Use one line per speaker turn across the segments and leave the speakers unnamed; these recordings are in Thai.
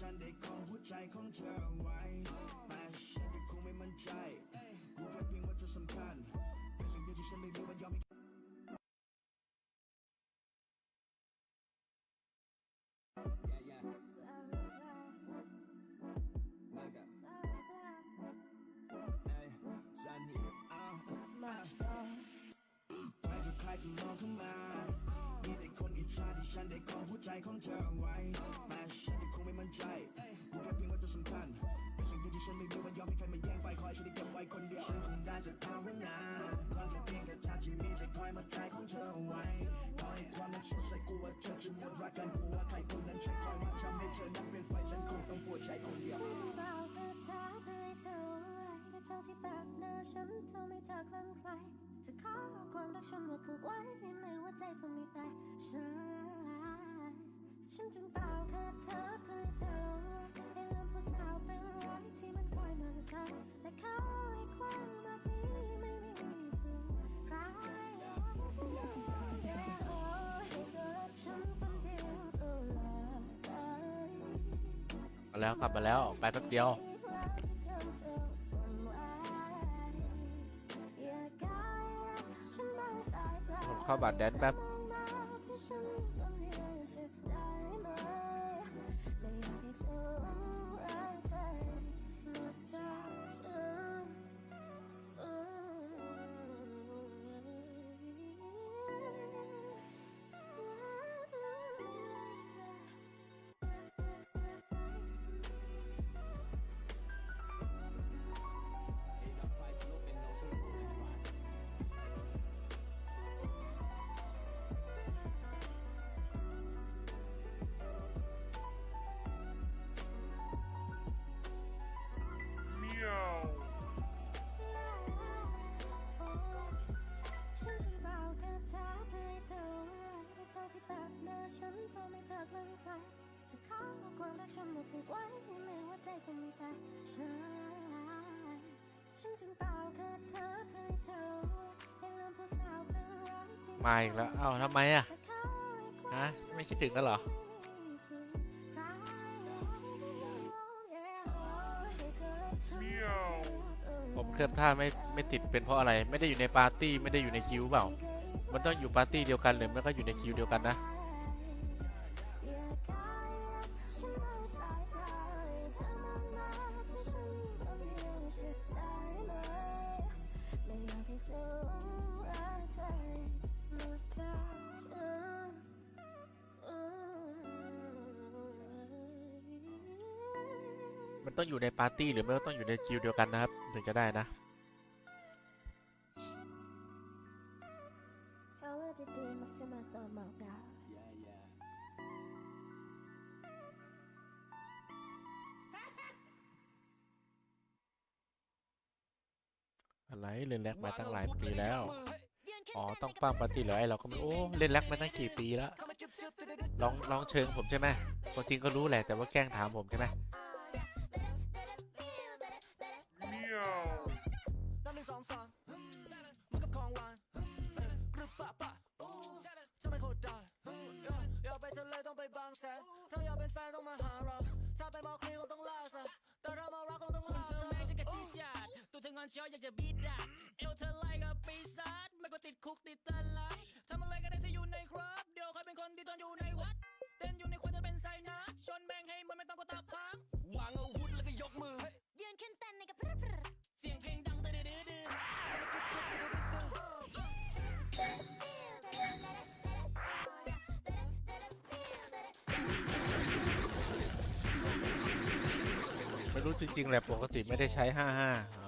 ใจของเธอไว้แต่ฉันยังคงไม่มั่นใจรู้แค่เพียงว่าเธอสำคัญ เป็นสิ่งเดียวที่ฉันไม่มีวันยอมให้ Yeah, yeah. Mega. Hey, Sun here. Ah, ah. ใครจะใครจะมองเข้ามามีแต่คนอิจฉาที่ฉันได้ของหัวใจของเธอเอาไว้ ม่มั่นใจรู้แค่เพียงว่าเธอสำคัญเป็นสิ่งเดียวที่ฉันไม่มีวันยอมให้ใครมาแย่งไปขอให้ฉันได้เก็บไว้คนเดียวฉันคงได้แต่ภาวนาเพียงแค่เพียงแค่เธอที่มีใจคอยมาใจของเธอเอาไว้ขอให้ความนั้นสดใสกลัวเธอจะหมดรักกันกลัวใครคนนั้นจะคอยมาทำให้เธอนั้นเปลี่ยนไปฉันคงต้องปวดใจคนเดียว
ฉันจึงบอกกับเธอเพื่อให้เธอรู้ไว้แต่เธอที่แบบหน้าฉันเธอไม่เจอคลั่งไคล้จะขอความรักฉันมาผูกไว้ในหัวใจเธอมีแต่ฉัน ฉันจึงเป่าคาเธอเพื่อเธอรู้ให้ลืมผู้สาวเป็นร้อยที่มันคอยมาเธอและเขาให้ความรักนี้ไม่มีสิ่งใครให้เธอรักฉันคนเดีย
มาแล้วกลับมาแล้วไปแป๊บเดียว ผมเข้าบัตรแดนแป๊บ
ฉัน แบบหน้าฉันเธอไม่เจอคลั่งไคล้จะขอความรักฉันมาผูกไว้ในหัวใจเธอมีแต่ฉันฉันจึงเป่ากับเธอเพื่อให้เธอรู้ไว้ให้ลืมผู้สาวเป็นร้อยที่
มาอีกแล้วเอ้าทำไมอะ
และเขาให้ความ
ฮะไม่คิดถึงกันเหรอผมเคลือบท่าไม่ไม่ติดเป็นเพราะอะไร ไม่ได้อยู่ในปาร์ตี้ไม่ได้อยู่ในคิวเปล่า มันต้องอยู่ปาร์ตี้เดียวกันหรือไม่ก็อยู่ในคิวเดียวกันนะ มันต้องอยู่ในปาร์ตี้หรือไม่ก็ต้องอยู่ในคิวเดียวกันนะครับ ถึงจะได้นะ
ตั้
งหลายปีแล้ว อ๋อ ต้องปั้งปาร์ตี้เหรอไอเราก็ไม่โอ้ เล่นแร็กมาตั้งกี่ปีแล้วลองลองเชิงผมใช่ไหมคนจริงก็รู้แหละแต่ว่าแกล้งถามผมใช่ไหม
ไม่รู้
จริง
ๆแหละปกติไม่ได้ใช้55อ๋อละ
เอา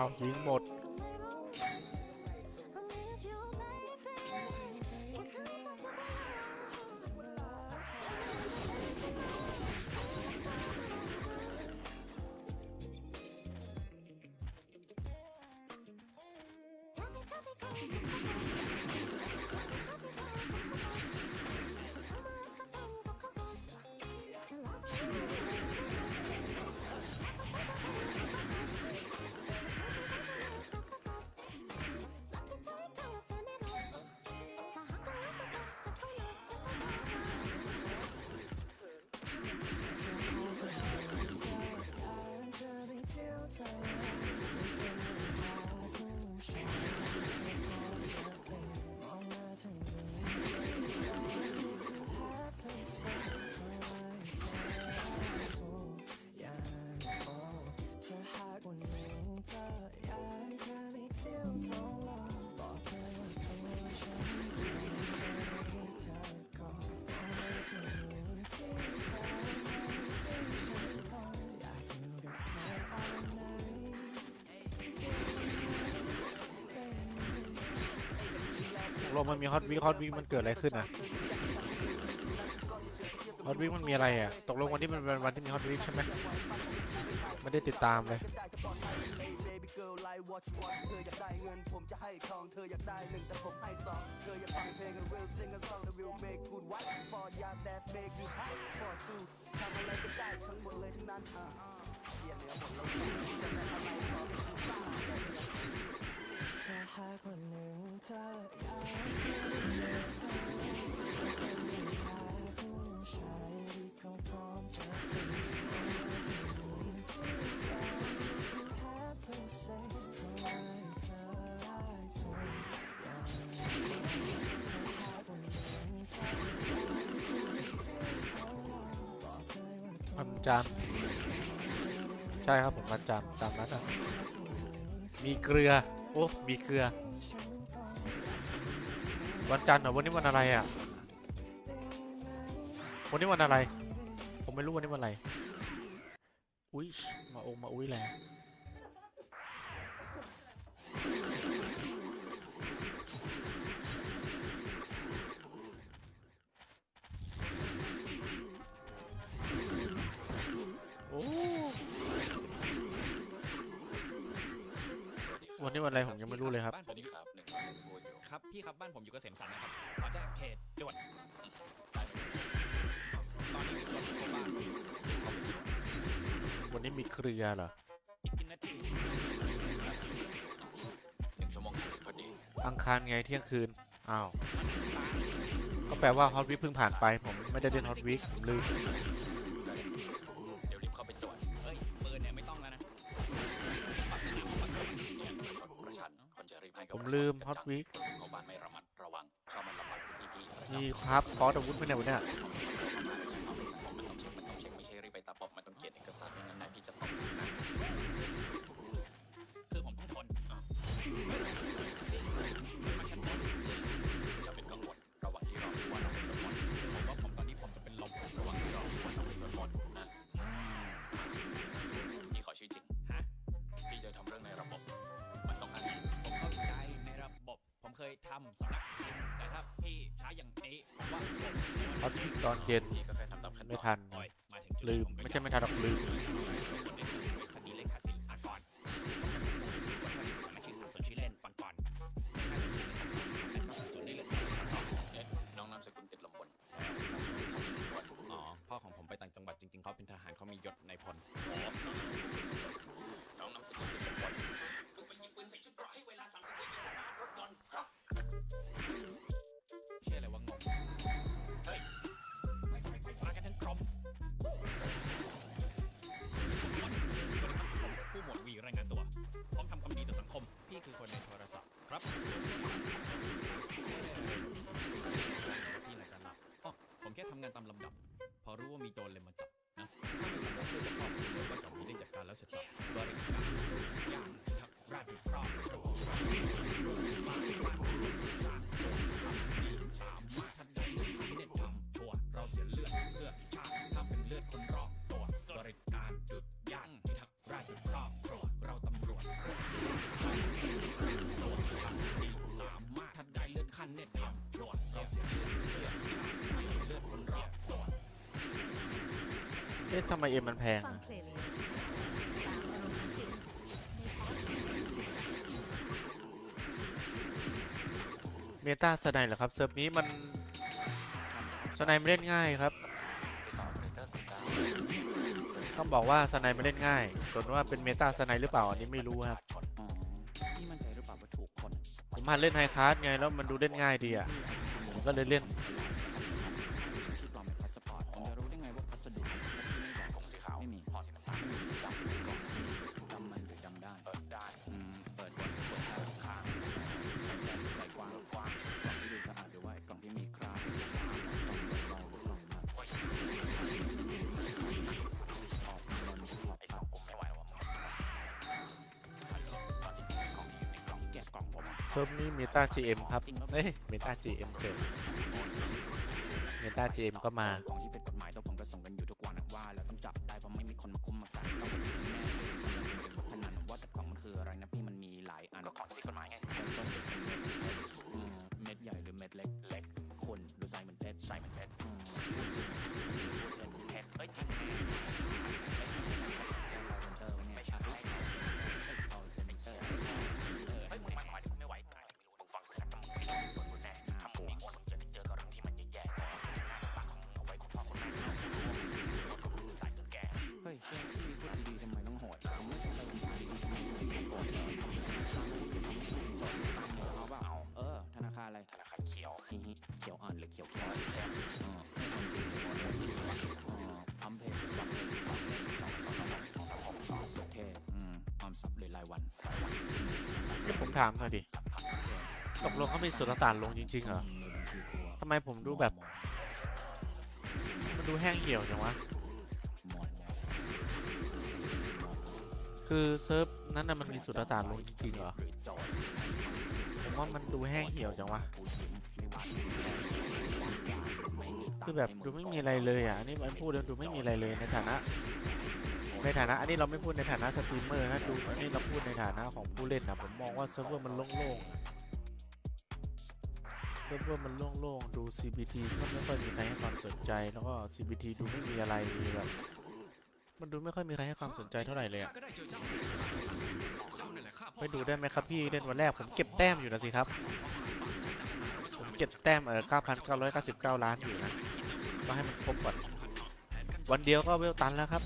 เอา ลมันมี
ฮอตวิกฮอตวิกมันเกิดอะไรขึ้นอะฮอตวิกมันมีอะไรอะ ตกลงวันนี้มันเป็นวันที่มีฮอตวิกใช่ไหมไม่ได้ติดตามเลย
เธอหากได้หนึ่งแต่ผมให้สองเธออยากฟังเพลง I will sing a song that will make good white for ya that make you high for two ทำอะไรก็ได้ทั้งหมดเลยทั้งนั้นอ่าเขียนเนื้อหมดแล้วจะได้อะไรขอให้คุณทราบถ้าหากวันหนึ่ง อาจาผู้ชายที่เขาพร้อมจะเป็นคนที่ที่ใจ have to say for why it's a lie to yeah.
วันจันทร์ใช่ครับผมวันจันทร์ตามนั้นอะมีเกลือ โอ้ มีเกลือ วันจันทร์เหรอวันนี้วันอะไรอะ วันนี้วันอะไร ผมไม่รู้วันนี้วันอะไร อุ้ยมาองมาอุ้ยแหละับ
บ้านผมอยู่เกษมสันนะครับขอแจ้งเขตด่วนตอนนี้ผมอยู่บ้าน
วันนี้มีเครือเหรอ
อย่า
งสมองพดี
อังคารไงเที่ยงคืน อ้าว ก็แปลว่าฮอตวิคเพิ่งผ่านไป ผมไม่ได้เล่นฮอตวิคผมลืมผมลืมฮอตวิ
ค ดีครับ
คอร์ดอาวุธไปไหนวะเนี่ย
เพราะตอน
เย็น
ไม่ทัน ลืม ไม่ใช่ไม่ทันหรอกลืมะ
ทำไมเอ็มมัน
แพง
เม
ตาสไนเหรอครับเซิร์ฟนี้มันสไนไม่เล่นง่ายครับต้องบอกว่าสไนไม่เล่นง่าย ส่วนว่าเป็นเมตาสไนหรือเปล่าอันนี้ไม่รู้ครับผมหันเล่นไฮคาร์ดไงแล้วมันดูเล่นง่ายดีอะผมก็เลยเล่น
เซิร์นี้เมตาจีเอ็มครับเฮ้ย
เมตา
จีเอ็มเกิดเมตาจีเอ็มก็มา ถามหน่อยดิ
ตกลงเขามีสุลต่านลงจริงๆเหรอทำไมผมดูแบบ มันดูแห้งเหี่ยวจังวะ คือเซิร์ฟนั้นน่ะมันมีสุลต่านลงจริงๆเหรอ ผมว่ามันดูแห้งเหี่ยวจังวะ
คื
อแบบดูไม่มีอะไรเลยอะอันนี้มันพูดแล้วดูไม่มีอะไรเลยในฐานะ ในฐานะอันนี้เราไม่พูดในฐานะสตรีมเมอร์นะดูอันนี้เราพูดในฐานะของผู้เล่นนะผมมองว่าเซิร์ฟเวอร์มันโล่งๆเซิร์ฟเวอร์มันโล่งๆดู CBT ก็ไม่ค่อยมีใครให้ความสนใจแล้วก็ CBT ดูไม่มีอะไรแบบมันดูไม่ค่อยมีใครให้ความสนใจเท่าไหร่เลย
ไป
ดูได้ไหมครับพี่เล่นวันแรกผมเก็บแต้มอยู่นะสิครับ ผมเก็บแต้มเออ9,999 ล้านอยู่นะก็ให้มันครบก่อนวันเดียวก็เวลตันแล้วครับ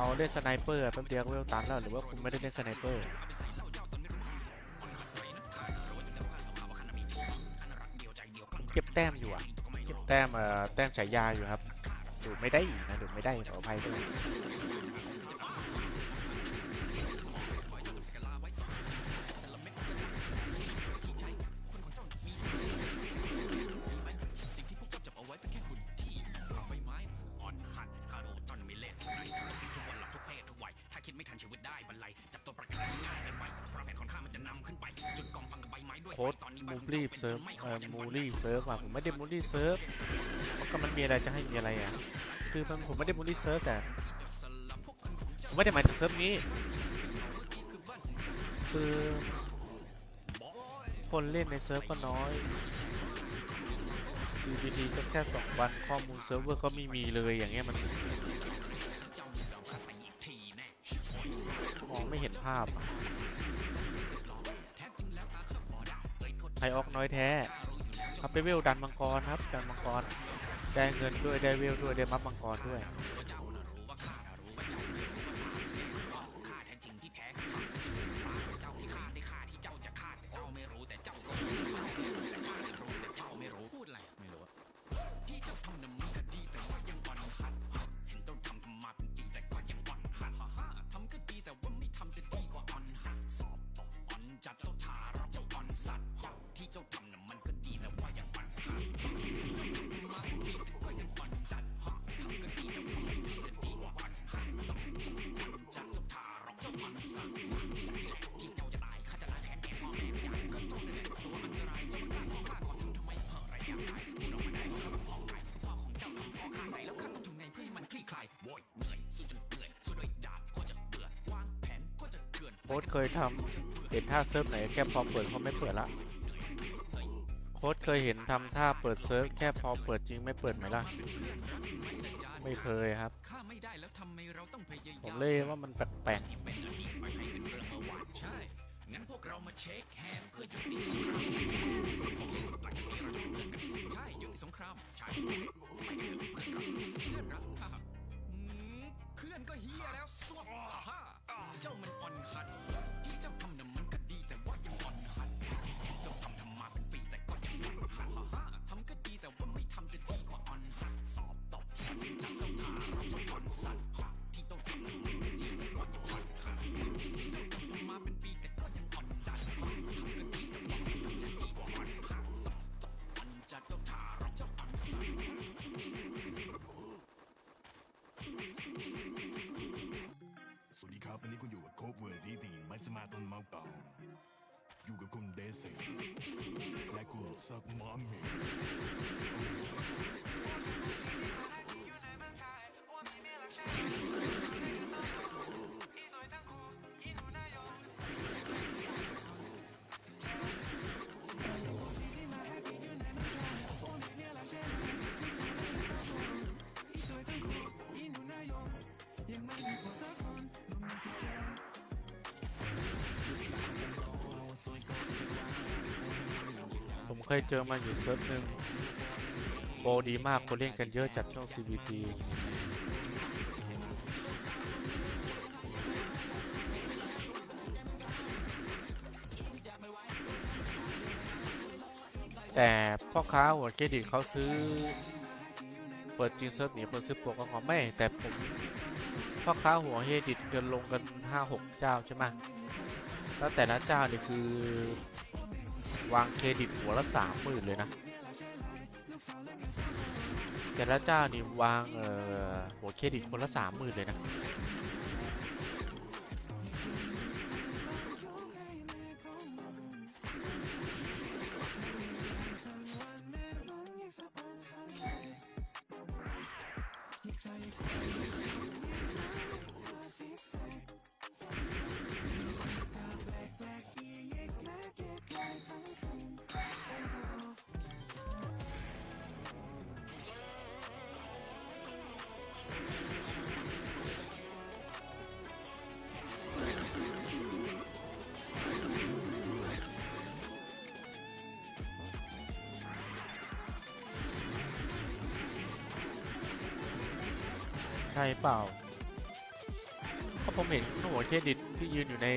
เอาเล่นสไนเปอร์แป๊บเดียวเวลตันแล้วหรือว่าคุณไม่ได้เล่นสไนเปอร์เก็บแต้มอยู่อะเก็บแต้มเอ่อแต้มฉายาอยู่ครับดูไม่ได้นะดูไม่ได้ขออภัยด้วย
ทันชีวิตได้บรรลัยจับตัวประกันง่ายเกินไปเพราะแผนของข้ามันจะนำขึ้นไป จุดกองฟังกับใบไม้ด้วย
โค้ด
ไฟตอนนี้
มู
บ้าน
ฟลี่เซิร์ฟเอ่อมูลี่เซิร์ฟอะผมไม่ได้มูลี่เซิร์ฟก็มันมีอะไรจะให้มีอะไรอะคือมันผมไม่ได้มูลี่เซิร์ฟแต่ผมไม่ได้หมายถึงเซิร์ฟนี้ คือคนเล่นในเซิร์ฟก็น้อย CBT ก็แค่สองวันข้อมูลเซิร์ฟเวอร์ก็ไม่มีเลยอย่างเงี้ยมัน ภาพอะไทยออกน้อยแท้ครับไปเวลดันมังกรครับ ดันมังกร ได้เงินด้วยได้เวลด้วยได้มัฟมังกรด้วย
ค้ดเคยทำเห็นท่าเซิ
ร์ฟไหนแค่พอเปิดเขาไม่เปิดละโค้ดเคยเห็นทำท่าเปิดเซิร์ฟแค่พอเปิดจริงไม่เปิดไหมล่ะ ไม่เคยครับ
ข้าไม่ได้แล้วทำไมเราต้องพยายาม
ผมเลยว่ามันแปลก
ที่เป็นอดีตไปให้เป็นเรื่องเมื่อวานใช่งั้นพวกเรามาเช็คแฮนด์เพื่อยุติสงครามหลังจากนี้เราจะเป็นเพื่อนกันใช่ยุติสงครามใช่ไม่ได้เป็นเพื่อนรักเพื่อนรักฮ่าฮ่าอืมเพื่อนก็เฮียแล้ว เค
ยเจอมา
อยู่เซิร์ฟหนึ่งโปรดีมาก คนเล่นกันเยอะจัดช่อง CBT แต่พ่อค้าหัวเครดิตเขาซื้อ เปิดจริงเซิร์ฟหนีคนซื้อปรก็ขอไม่ แต่ผมพ่อค้าหัวเครดิตเดินลงกัน 5-6 เจ้าใช่ไหมแล้วแต่ละเจ้านี่คือ วางเครดิตหัวละสามหมื่นเลยนะแต่ละเจ้านี่วางเอ่อหัวเครดิตคนละสามหมื่นเลยนะ เปล่า เพราะผมเห็นหัวเครดิตที่ยืนอยู่ใน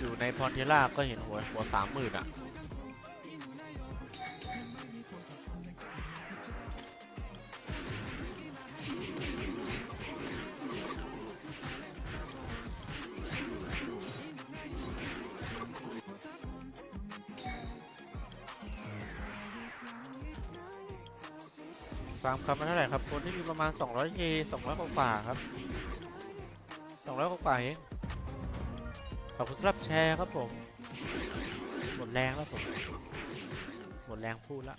อยู่ในพรเทล่าก็เห็นหัวหัวสามหมื่นอะ ฟาร์มครับมาเท่าไหร่ครับคนที่มีประมาณ 200k 200กว่าครับ
สองร้อยกว่าเองขอบคุณสำหรับแชร์ครับผม หมดแรงแล้วผม หมดแรงพูดละ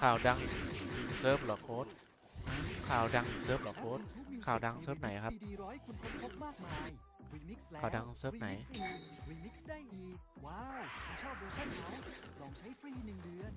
ข่าวดังเซิร์ฟหรอโค้ดข่าวดังเซิร์ฟหรอโค้ดข่าวดังเซิร์ฟไหนครับ
ร้อยคุณค้นพบมากมาย Remix แล้ว
ข่าวดังเซิร์ฟไหน
Remix อีก Remix ได้อีก ว้าวฉันชอบเวอร์ชันเขาลองใช้ฟรีหนึ่งเดือน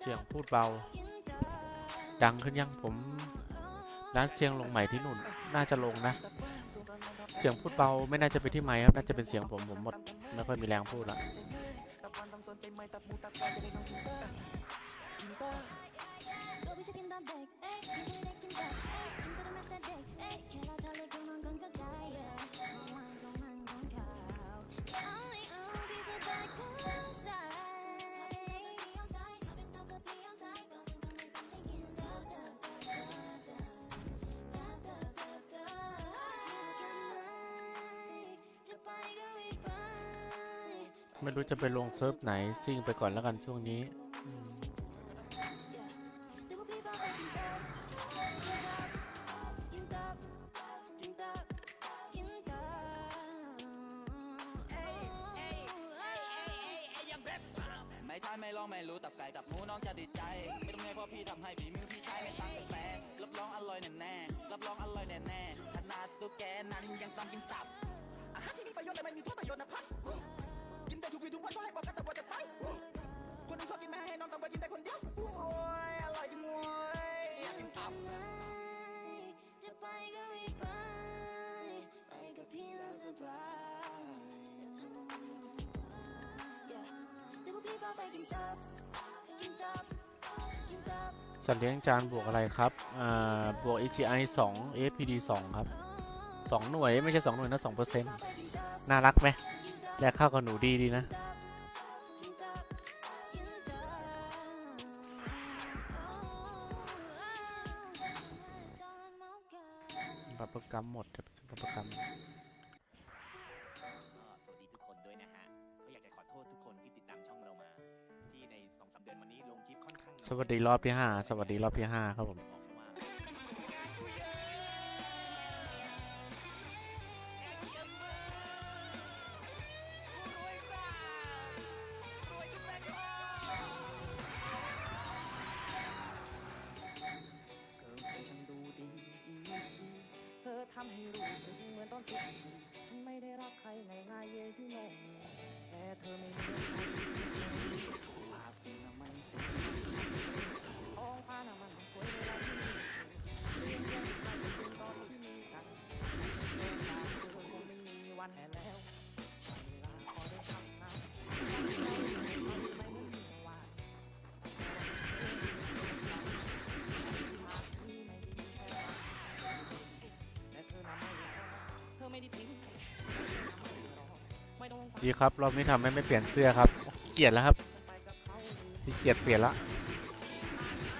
เสี
ยงพูดเบา ดังขึ้นยังผมร้านเสียงลงใหม่ที่นุ่นน่าจะลงนะ เสียงพูดเบาไม่น่าจะไปที่ไม้ครับน่าจะเป็นเสียงผมผมหมดไม่ค่อยมีแรงพูดละ
ไม่รู้จะไป
ลงเซิร์ฟไหนซิ่งไปก่อนแล้วกันช่วงนี้
สัต
ว์เลี้ยงจานบวกอะไรครับ อ่า บวก AGI 2 APD 2 ครับ 2 หน่วยไม่ใช่ 2 หน่วยนะ2เปอร์เซ็นต์น่ารักไหมแลกเข้ากับหนูดีดีนะ
วัสดีรอบที่ห้าสวั
สดีรอบที่ห้าครับผม
ทำให้รู้สึกเหมือนตอนสิ้น ดีครั
บ รอบนี้ทำให้ไม่เปลี่ยนเสื้อครับ เกลียดแล้วครับที่เกลียดเปลี่ยนละ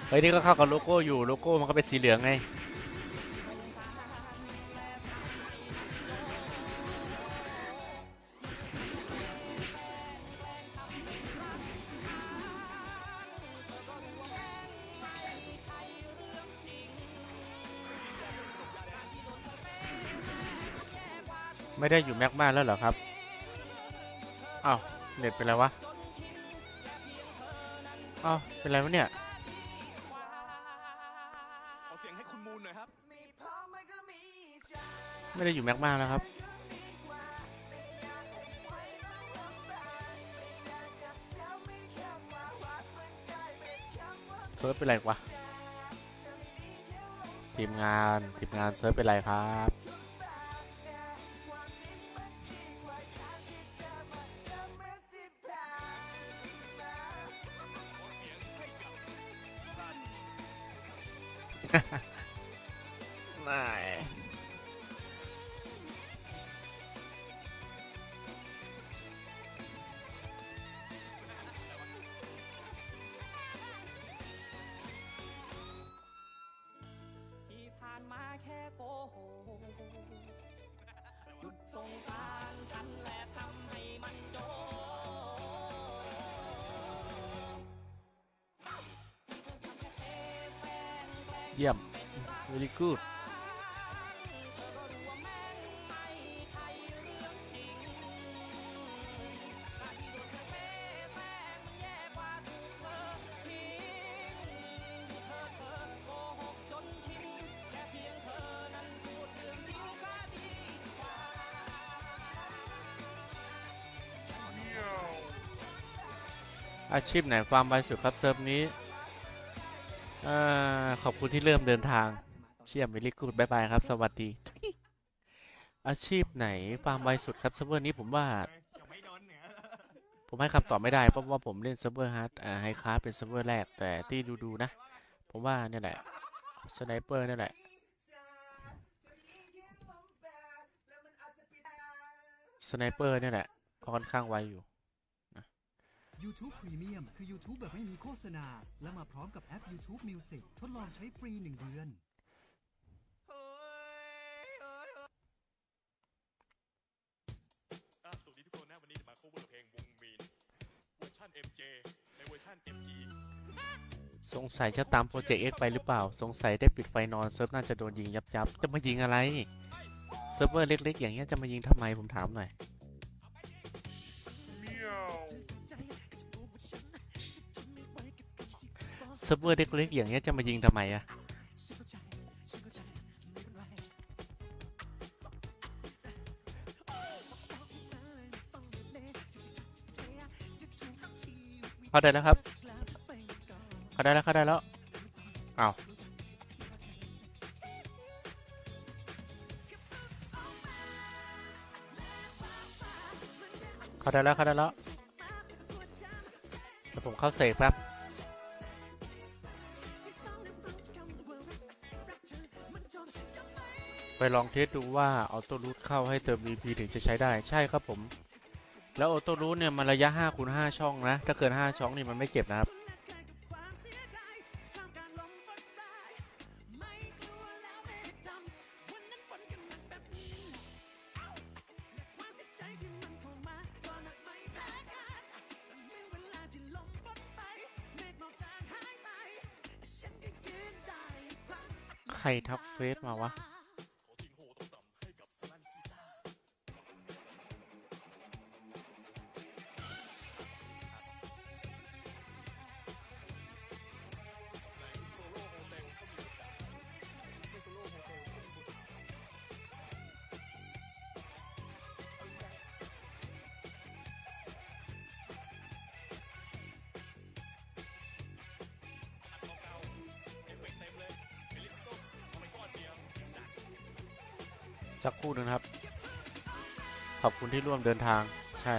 เฮ้ยนี่ก็เข้ากับโลโก้อยู่โลโก้มันก็เป็นสีเหลืองไงไม่ได้อยู่แม็กมาแล้วเหรอครับ อ้าว เน็ตเป็นไรวะ อ้าว เป็นไรวะเนี่ย
ขอเสียงให้คุณมูลหน่อยครับ
ไม่ได้อยู่แม็กมาแล้วครับ เซิร์ฟเป็นไรวะทีมงานทีมงานเซิร์ฟเป็นไรครับ
ที่ผ่านมาแค่โกหกหยุดสงสารฉันและทำให้มันจบ
เยี่ยม very good อาชีพไหนฟาร์มไวสุดครับเซิร์ฟนี้เอ่อขอบคุณที่เริ่มเดินทาง เชี่ยม very good บายบายครับ สวัสดี อาชีพไหนฟาร์มไวสุดครับเซิร์ฟเวอร์นี้ผมว่า ผมให้คำตอบไม่ได้ เพราะว่าผมเล่นเซิร์ฟเวอร์ฮาร์ดอ่าไฮคลาสเป็นเซิร์ฟเวอร์แรก แต่ที่ดูๆนะ ผมว่าเนี่ยแหละสไนเปอร์นี่ยแหละสไนเปอร์เนี่ยแหละค่อนข้างไวอยู่
YouTube Premium คือ YouTube แบบไม่มีโฆษณา และมาพร้อมกับแอป YouTube Music ทดลองใช้ฟรี 1 เดือน
อะสวัสดีทุกคนนะวันนี้จะมา cover เพลงวงมีนเวอร์ชัน MJ ในเวอร์ชัน MG
สงสัยจะตามโปรเจกต์ X ไปหรือเปล่า สงสัยได้ปิดไฟนอนเซิร์ฟน่าจะโดนยิงยับยับจะมายิงอะไร เซิร์ฟเวอร์เล็กๆ อย่างเงี้ยจะมายิงทำไมผมถามหน่อย ซิร์ฟเวอร์เล็กๆอย่างเงี้ยจะมายิงทำไมอะเข้าได้แล้วครับ เข้าได้แล้วเข้าได้แล้วอ้าวเข้าได้แล้วเข้าได้แล้วเดี๋ยวผมเข้าเสกครับ ไปลองเทสดูว่าออโต้รูทเข้าให้เติม VP ถึงจะใช้ได้ใช่ครับผม แล้วออโต้รูทเนี่ยมันระยะ5คูณ5ช่องนะ ถ้าเกิน 5 ช่องนี่มันไม่เก็บนะครับใครทักเฟซมาวะ คู่หนึงครับ ขอบคุณที่ร่วมเดินทาง ใช่